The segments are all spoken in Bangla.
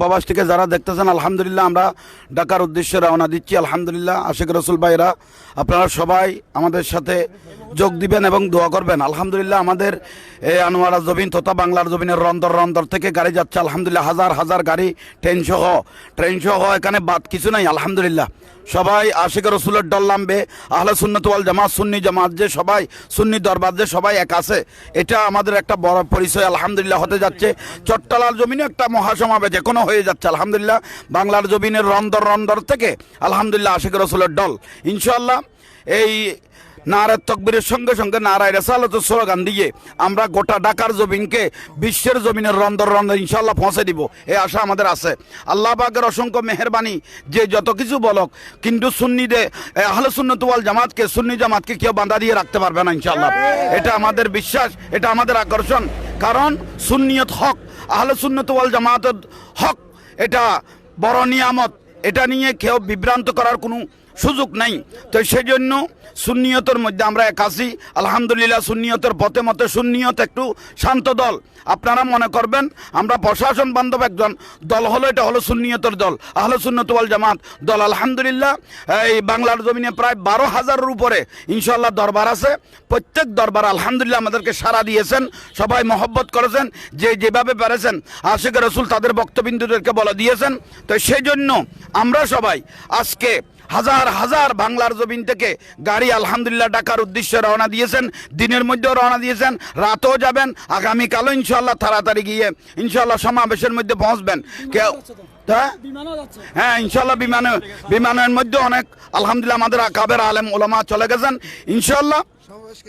প্রবাস থেকে যারা দেখতেছেন, আলহামদুলিল্লাহ আমরা ডাকার উদ্দেশ্যে রওনা দিচ্ছি। আলহামদুলিল্লাহ আশেখ রসুল ভাইরা আপনারা সবাই আমাদের সাথে যোগ দিবেন এবং দোয়া করবেন। আলহামদুলিল্লাহ, আমাদের আনোয়ারা জবিন তথা বাংলার জবিনের রন্দর রন্দর থেকে গাড়ি যাচ্ছে। আলহামদুলিল্লাহ, হাজার হাজার গাড়ি ট্রেন সহ ট্রেন সহ এখানে বাদ কিছু নাই, আলহামদুলিল্লাহ। সবাই আশিক রসুলের ডল নামবে, আহলে সুন্নত ওয়াল জামাত, সুন্নি জামাত যে সবাই, সুন্নি দরবার যে সবাই এক আছে। এটা আমাদের একটা বড় পরিচয়, আলহামদুলিল্লাহ, হতে যাচ্ছে। চট্টলার জমিনে একটা মহাসমাবে যে কোনো হয়ে যাচ্ছে, আলহামদুলিল্লাহ। বাংলার জমিনের রন্দর রন্দর থেকে, আলহামদুলিল্লাহ, আশিক রসুলের দল। ইনশাল্লাহ এই নারায় তকবীরের সঙ্গে সঙ্গে নারায় রেসালত স্লোগান দিয়ে আমরা গোটা ঢাকার জমিনকে বিশ্বের জমিনের রন্দর রন্দর ইনশাল্লাহ পৌঁছে দিব। এই আশা আমাদের আছে। আল্লাহ পাকের অসংখ্য মেহরবানি, যে যত কিছু বলক, কিন্তু সুন্নিদে আহলে সুন্নতুয়াল জামাতকে, সুন্নি জামাতকে কেউ বাঁধা দিয়ে রাখতে পারবে না ইনশাল্লাহ এটা আমাদের বিশ্বাস, এটা আমাদের আকর্ষণ। কারণ সুন্নিয়ত হক, আহলে সুন্নতুয়াল জামাতের হক, এটা বড় নিয়ামত। এটা নিয়ে কেউ বিভ্রান্ত করার কোনো সুযোগ নাই। তো সেই জন্য সুন্নিয়তের মধ্যে আমরা এক একাশি আলহামদুলিল্লাহ সুন্নিয়তের পথে মতে সুন্নিয়ত একটু শান্ত দল। আপনারা মনে করবেন, আমরা প্রশাসন বান্ধব একজন, দল হলো এটা হলো সুন্নিয়তের দল। আহলে সুন্নতওয়াল জামাত দল। আলহামদুলিল্লাহ, এই বাংলার জমিনে প্রায় বারো হাজারের উপরে ইনশাল্লাহ দরবার আছে। প্রত্যেক দরবার আলহামদুলিল্লাহ আমাদেরকে সাড়া দিয়েছেন, সবাই মহব্বত করেছেন, যে যেভাবে পেরেছেন আশেখ রসুল তাদের বক্তবিন্দুদেরকে বলে দিয়েছেন। তো সেই জন্য আমরা সবাই আজকে হাজার হাজার বাংলার জমিন থেকে গাড়ি আলহামদুলিল্লাহ ডাকার উদ্দেশ্যে রওনা দিয়েছেন, দিনের মধ্যেও রওনা দিয়েছেন, রাতেও যাবেন, আগামীকালও ইনশাল্লাহ তাড়াতাড়ি গিয়ে ইনশাল্লাহ সমাবেশের মধ্যে পৌঁছবেন। কেউ হ্যাঁ? হ্যাঁ ইনশাল্লাহ বিমানে বিমানের মধ্যে অনেক আলহামদুলিল্লাহ আমাদের আকাবের আলেম ওলামা চলে গেছেন। ইনশাল্লাহ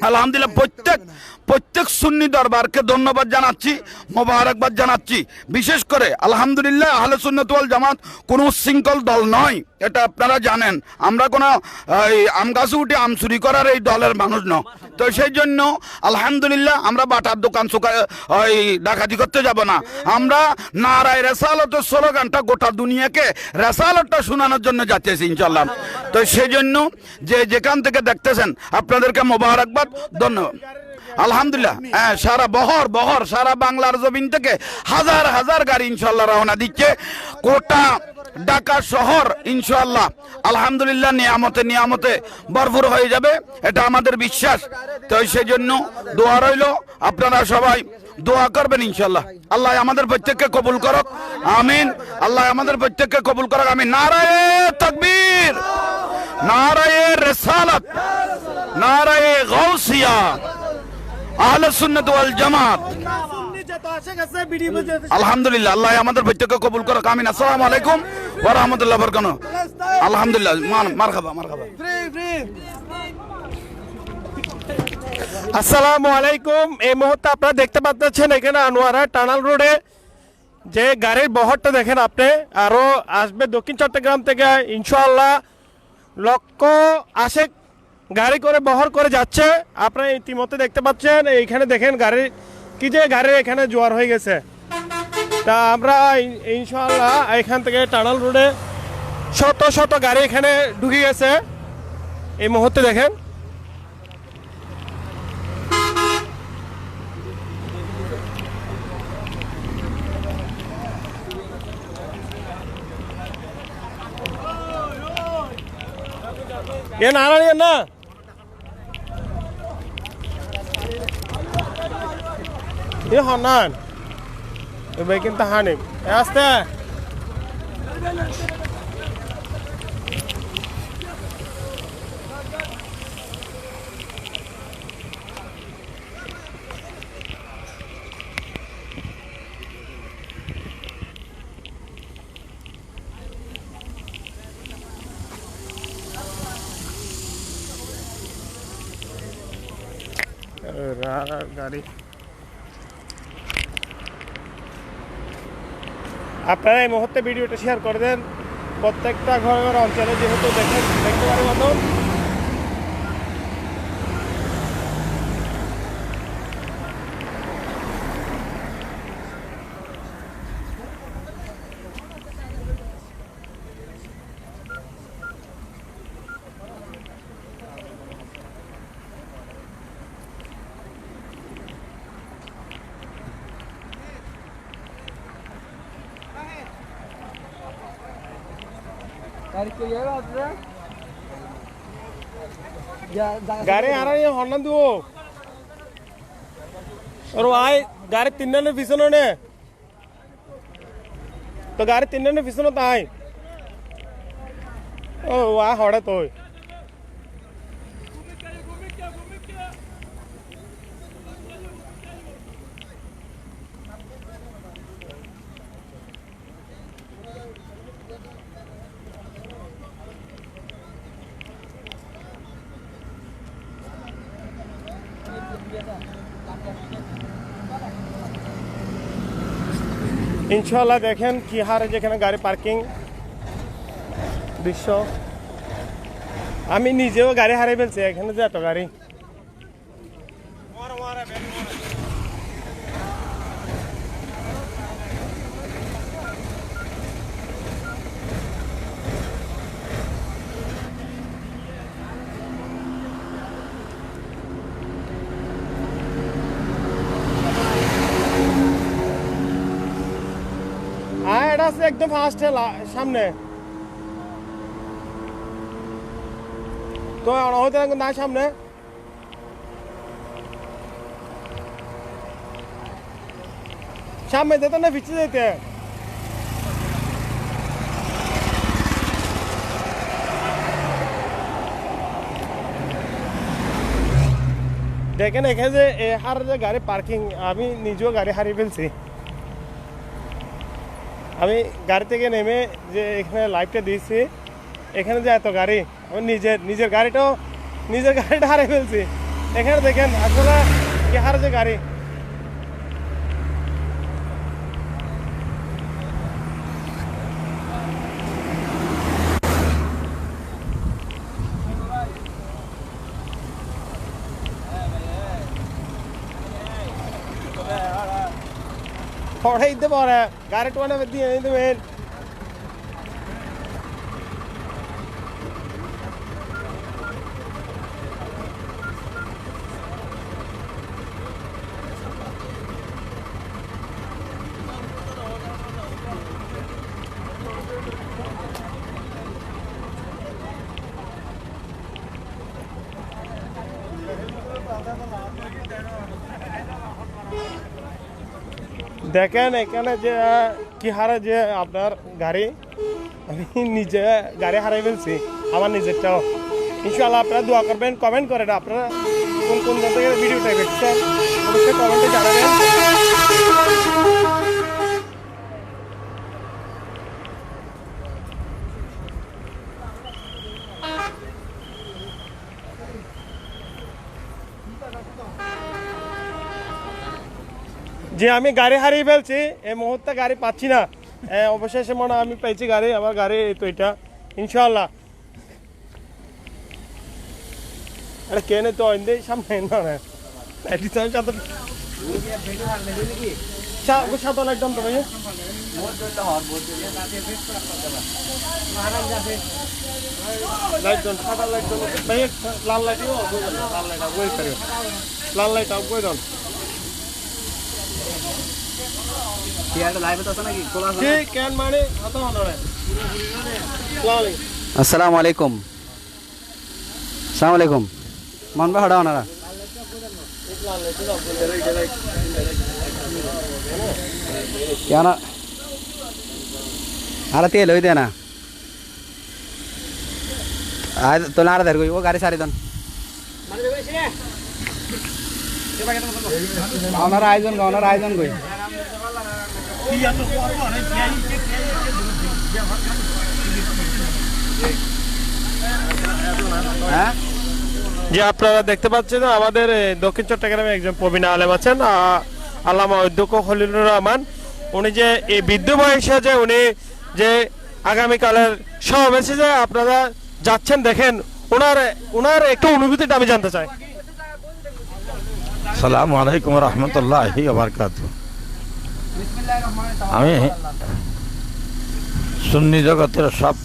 আলহামদুলিল্লাহ প্রত্যেক প্রত্যেক সুন্নি দরবারকে ধন্যবাদ জানাচ্ছি, মোবারকবাদ জানাচ্ছি। বিশেষ করে আলহামদুলিল্লাহ আহলে সুন্নতুয়াল জামাত কোনো শৃঙ্খল দল নয়। এটা আপনারা জানেন। আমরা কোনো এই, আম গাছে উঠে আম চুরি করার এই দলের মানুষ ন তো সেই জন্য আলহামদুলিল্লাহ আমরা বাটার দোকান ওই ডাকাতি করতে যাব না। আমরা নারায় রেসালতের স্লোগানটা গোটা দুনিয়াকে রেসালতটা শোনানোর জন্য যাচ্ছি ইনশাল্লাহ তো সেই জন্য যে যেখান থেকে দেখতেছেন আপনাদেরকে মোবারকবাদ ধন্যবাদ। আলহামদুলিল্লাহ হ্যাঁ সারা বহর বহর সারা বাংলার জমিন থেকে হাজার হাজার গাড়ি ইনশাল্লাহ রওনা দিচ্ছে। কোটা ঢাকা শহর ইনশাল্লাহ আলহামদুলিল্লাহ নিয়ামতে নিয়ামতে ভরপুর হয়ে যাবে। এটা আমাদের বিশ্বাস। তো সেই জন্য দোয়া রইল। আপনারা সবাই দোয়া করবেন ইনশাল্লাহ আল্লাহ আমাদের প্রত্যেককে কবুল করক। আমিন। আল্লাহ আমাদের প্রত্যেককে কবুল করক। আমিন। নারায়ে তকবীর। নারায়ে রেসালত। নারায়ে গৌসিয়া আহলে সুন্নাত ওয়াল জামাত। আলহামদুলিল্লাহ। আল্লাহ আমাদের প্রত্যেককে কবুল করক। আমিন। আসসালামু আলাইকুম। ওয়া রাহমাতুল্লাহি আলহামদুলিল্লাহ মারহাবা মারহাবা। আসসালামু আলাইকুম। এই মুহূর্তে আপনারা দেখতে পাচ্ছেন এখানে আনোয়ারা টানাল রোডে যে গাড়ির বহরটা দেখেন আপনি, আরও আসবে দক্ষিণ চট্টগ্রাম থেকে, ইনশাআল্লাহ লক্ষ আশেক গাড়ি করে বহর করে যাচ্ছে। আপনারা ইতিমধ্যে দেখতে পাচ্ছেন, এইখানে দেখেন গাড়ি কি যে গাড়ির এখানে জোয়ার হয়ে গেছে। তা আমরা ইনশাল্লাহ এখান থেকে টানাল রোডে শত শত গাড়ি এখানে ঢুকে গেছে। এই মুহূর্তে দেখেন। এ না এ হনান এবার কিন্তু হানিম এ আসতে গাড়ি আপনারা এই মুহূর্তে ভিডিওটা শেয়ার করে দেন। প্রত্যেকটা ঘর ঘর অঞ্চলে যেহেতু দেখেন, দেখতে পারে মতন। गाड़ी आ रही है हॉर्न दो और आए गाड़ी तीन ने फिसनो ने तो गाड़ी तीन ने फिसनो तो आए ओ वाह हड़े तो ইনশাল্লাহ দেখেন কি হারে যেখানে গাড়ি পার্কিং। দৃশ্য আমি নিজেও গাড়ি হারিয়ে ফেলছি, এখানে যে এত গাড়ি হ্যাঁ এটা আছে একদম ফার্স্টে সামনে। তো হতে না সামনে। সামনে যেতে না পিছিয়ে যেতে? দেখেন এখানে যে, এ হার যে গাড়ি পার্কিং আমি নিজেও গাড়ি হারিয়ে ফেলছি। আমি গাড়ি থেকে নেমে যে এখানে লাইভটা দিয়েছি, এখানে যে এত গাড়ি, আমি নিজের নিজের গাড়িটাও, নিজের গাড়িটা হারে ফেলছি। এখানে দেখেন আসলে কি হারে যে গাড়ি পড়ে দিতে পারে গাড়ি টোয়ানে দেখেন এখানে যে কি হারে যে আপনার গাড়ি, আমি নিজে গাড়ি হারাই ফেলছি, আমার নিজেরটাও। ইনশাআল্লাহ আপনারা দোয়া করবেন কমেন্ট করেন, আপনারা কোন কোন থেকে ভিডিওটা দেখছেন, অবশ্যই কমেন্টে জানাবেন। যে আমি গাড়ি হারিয়ে ফেলছি এই মুহূর্তে গাড়ি পাচ্ছি না। অবশেষে মনে আমি পেয়েছি গাড়ি আমার গাড়ি এই তো এটা। ইনশাল্লাহ আরে কেনে তো সামনে তো ভাই। লাল লাইট লাল লাইট লাল লাইট জি কেন মানে কত হলো রে লাল আসসালামু আলাইকুম। আসসালামু আলাইকুম। মন বা হড়া ওনারা কেন আরে তেল হই দে না আয় তো না ধার ও গাড়ি সারি দেন ওনার আয়োজন ওনার আয়োজন কই হ্যাঁ? যে আপনারা দেখতে পাচ্ছেন আমাদের দক্ষিণ চট্টগ্রামে একজন প্রবীণ আলেম আছেন আল্লামা অধ্যক্ষ খলিলুর রহমান। উনি যে এই বৃদ্ধ বয়সে যে উনি যে আগামীকালের সমাবেশে যে আপনারা যাচ্ছেন দেখেন ওনার ওনার একটু অনুভূতিটা আমি জানতে চাই। সালাম আলাইকুম রহমতুল্লাহ বারকাত আমি সুন্নি জগতের সব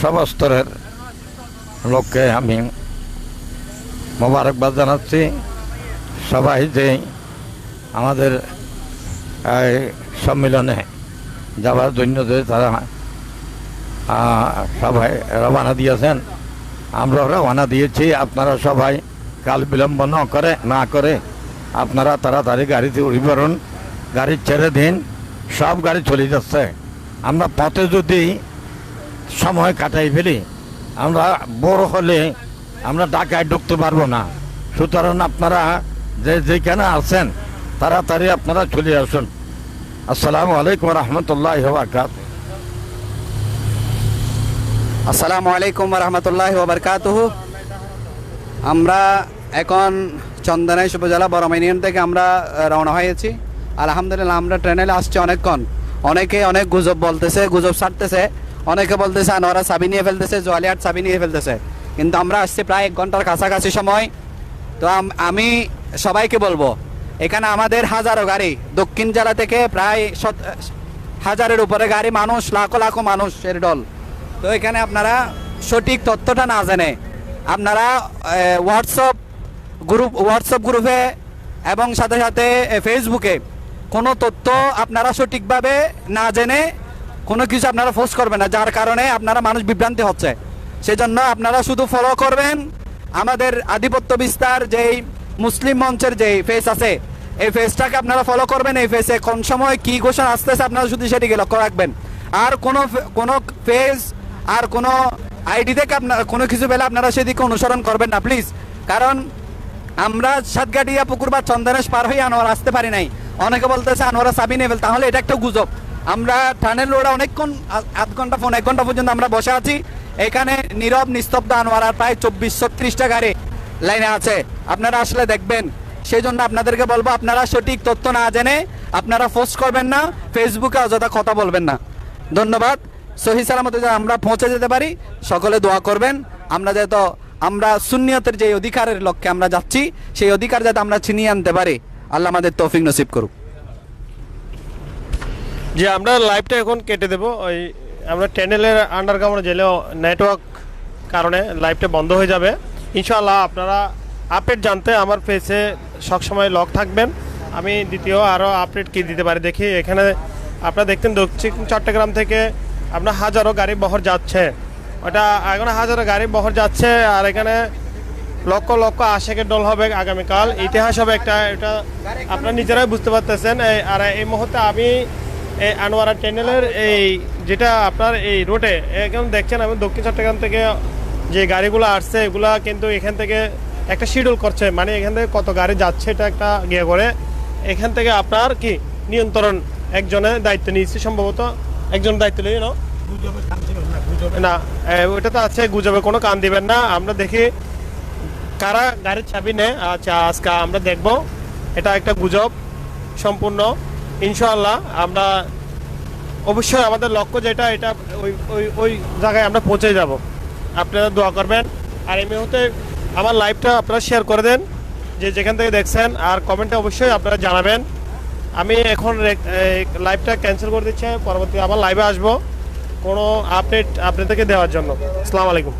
সব স্তরের লোককে আমি মোবারকবাদ জানাচ্ছি। সবাই যে আমাদের এই সম্মিলনে যাওয়ার জন্য যে তারা সবাই রবানা দিয়েছেন আমরা রওনা দিয়েছি। আপনারা সবাই কাল বিলম্ব না করে না করে আপনারা তাড়াতাড়ি গাড়িতে উঠে পড়ুন গাড়ি ছেড়ে দিন, সব গাড়ি চলে যাচ্ছে। আমরা পথে যদি সময় কাটাই ফেলি, আমরা বড় হলে আমরা ঢাকায় ঢুকতে পারব না। সুতরাং আপনারা যে যেখানে আছেন, তাড়াতাড়ি আপনারা চলে আসুন। আসসালামু আলাইকুম রহমতুল্লাহ বারকাত আসসালামু আলাইকুম রহমতুল্লাহ ওবরকাতুহু আমরা এখন চন্দনাইশ উপজেলা বড় ইউনিয়ন থেকে আমরা রওনা হয়েছি। আলহামদুলিল্লাহ, আমরা ট্রেনে আসছি অনেকক্ষণ। অনেকে অনেক গুজব বলতেছে, গুজব ছাড়তেছে অনেকে বলতেছে, আনোয়ারা চাবি নিয়ে ফেলতেছে জোয়ালিয়াট চাবি নিয়ে ফেলতেছে। কিন্তু আমরা আসছি প্রায় এক ঘণ্টার কাছাকাছি সময়। তো আমি সবাইকে বলব, এখানে আমাদের হাজারো গাড়ি, দক্ষিণ জেলা থেকে প্রায় হাজারের উপরে গাড়ি মানুষ, লাখো লাখো মানুষের দল তো এখানে আপনারা সঠিক তথ্যটা না জানে, আপনারা হোয়াটসঅ্যাপ গ্রুপ হোয়াটসঅ্যাপ গ্রুপে এবং সাথে সাথে ফেসবুকে কোনো তথ্য আপনারা সঠিকভাবে না জেনে কোনো কিছু আপনারা পোস্ট করবেন না, যার কারণে আপনারা মানুষ বিভ্রান্তি হচ্ছে। সেজন্য আপনারা শুধু ফলো করবেন আমাদের আধিপত্য বিস্তার, যেই মুসলিম মঞ্চের যেই ফেস আছে, এই ফেসটাকে আপনারা ফলো করবেন, এই ফেসে কোন সময় কি ঘোষণা আসতেছে আপনারা শুধু সেটিকে লক্ষ্য রাখবেন। আর কোনো কোনো ফেস আর কোনো আইডি থেকে আপনারা কোনো কিছু পেলে আপনারা সেদিকে অনুসরণ করবেন না প্লিজ কারণ আমরা সাতগাটিয়া পুকুর বা চন্দনেশ পার হয়ে আনোয়ার আসতে পারি নাই। অনেকে বলতেছে, আনোয়ারা সাবি নেবেল তাহলে এটা একটা গুজব। আমরা টানেল রোডে অনেকক্ষণ আধ ঘণ্টা ফোন এক ঘণ্টা পর্যন্ত আমরা বসে আছি। এখানে নীরব, নিস্তব্ধ আনোয়ার প্রায় চব্বিশ ছত্রিশটা গাড়ি লাইনে আছে। আপনারা আসলে দেখবেন সেই জন্য আপনাদেরকে বলব, আপনারা সঠিক তথ্য না জেনে আপনারা পোস্ট করবেন না, ফেসবুকে অযথা কথা বলবেন না। ধন্যবাদ। সহি সালামতে আমরা পৌঁছে যেতে পারি, সকলে দোয়া করবেন। আমরা যেহেতু আমরা শূন্যতের যে অধিকারের লক্ষ্যে আমরা যাচ্ছি, সেই অধিকার যাতে আমরা ছিনিয়ে আনতে পারি, আল্লাহ আমাদের তৌফিক নসিব করুক। যে আমরা লাইভটা এখন কেটে দেব। ওই আমরা চ্যানেলের আন্ডারগ্রাউন্ডে গেলেও নেটওয়ার্ক কারণে লাইভটা বন্ধ হয়ে যাবে। ইনশাআল্লাহ আপনারা আপডেট জানতে আমার পেজে সবসময় লক থাকবেন। আমি দ্বিতীয় আরও আপডেট কি দিতে পারি দেখি। এখানে আপনারা দেখতেন দক্ষিণ চট্টগ্রাম থেকে আপনার হাজারো গাড়ি বহর যাচ্ছে। ওটা এখন হাজারো গাড়ি বহর যাচ্ছে, আর এখানে লক্ষ লক্ষ আশেকের দল হবে আগামীকাল। ইতিহাস হবে একটা, এটা আপনারা নিজেরাই বুঝতে পারতেছেন। আর এই মুহূর্তে আমি এই আনোয়ারা চ্যানেলের এই যেটা আপনার এই রোডে এখন দেখছেন, আমি দক্ষিণ চট্টগ্রাম থেকে যে গাড়িগুলো আসছে, এগুলা কিন্তু এখান থেকে একটা শিডিউল করছে। মানে এখান থেকে কত গাড়ি যাচ্ছে, এটা একটা গিয়ে করে। এখান থেকে আপনার কি নিয়ন্ত্রণ একজনের দায়িত্ব নিয়েছে, সম্ভবত একজন দায়িত্ব নিয়ে নাও না ওটা তো আছে, গুজবে কোনো কান দিবেন না। আমরা দেখি কারা গাড়ির চাবি নেয়। আচ্ছা আজকে আমরা দেখব। এটা একটা গুজব সম্পূর্ণ। ইনশাআল্লাহ আমরা অবশ্যই আমাদের লক্ষ্য যেটা, এটা ওই ওই ওই জায়গায় আমরা পৌঁছে যাব। আপনারা দোয়া করবেন। আর এই মুহূর্তে আমার লাইভটা আপনারা শেয়ার করে দেন, যে যেখান থেকে দেখছেন। আর কমেন্টে অবশ্যই আপনারা জানাবেন। আমি এখন লাইভটা ক্যান্সেল করে দিচ্ছি। পরবর্তী আবার লাইভে আসব। কোনো আপডেট আপনাদেরকে দেওয়ার জন্য। আসসালামু আলাইকুম।